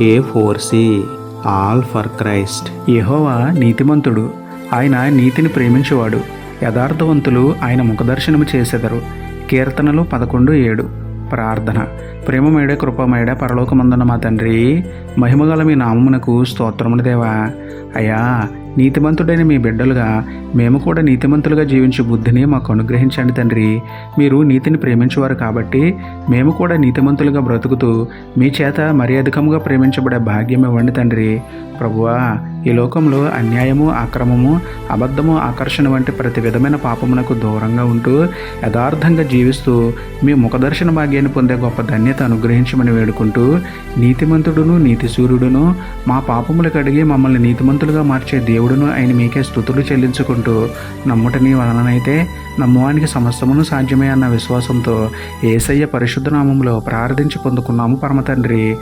A four C all for Christ యహోవా నీతిమంతుడు. ఆయన నీతిని ప్రేమించేవాడు. యథార్థవంతులు ఆయన ముఖదర్శనము చేసెదరు. కీర్తనలు పదకొండు ఏడు. ప్రార్థన. ప్రేమమేడ కృపమేడ పరలోకమందున్న మా తండ్రి. మహిమగల మీ నామమునకు స్తోత్రములు దేవా. అయ్యా నీతిమంతుడైన మీ బిడ్డలుగా మేము కూడా నీతిమంతులుగా జీవించే బుద్ధిని మాకు అనుగ్రహించండి తండ్రి. మీరు నీతిని ప్రేమించేవారు కాబట్టి మేము కూడా నీతిమంతులుగా బ్రతుకుతూ మీ చేత మర్యాదకంగా ప్రేమించబడే భాగ్యం ఇవ్వండి తండ్రి. ప్రభువా ఈ లోకంలో అన్యాయము అక్రమము అబద్ధము ఆకర్షణ వంటి ప్రతి విధమైన పాపమునకు దూరంగా ఉంటూ యథార్థంగా జీవిస్తూ మీ ముఖదర్శన భాగ్యాన్ని పొందే గొప్ప ధన్యత అనుగ్రహించమని వేడుకుంటూ నీతిమంతుడును నీతి సూర్యుడును మా పాపములు కడిగి మమ్మల్ని నీతిమంతులుగా మార్చే దేవుడును ఆయన మీకే స్థుతులు చెల్లించుకుంటూ నమ్ముటని వలనైతే నమ్మువానికి సమస్తమును సాధ్యమే అన్న విశ్వాసంతో ఏసయ్య పరిశుద్ధ నామంలో ప్రార్థించి పొందుకున్నాము పరమతండ్రి.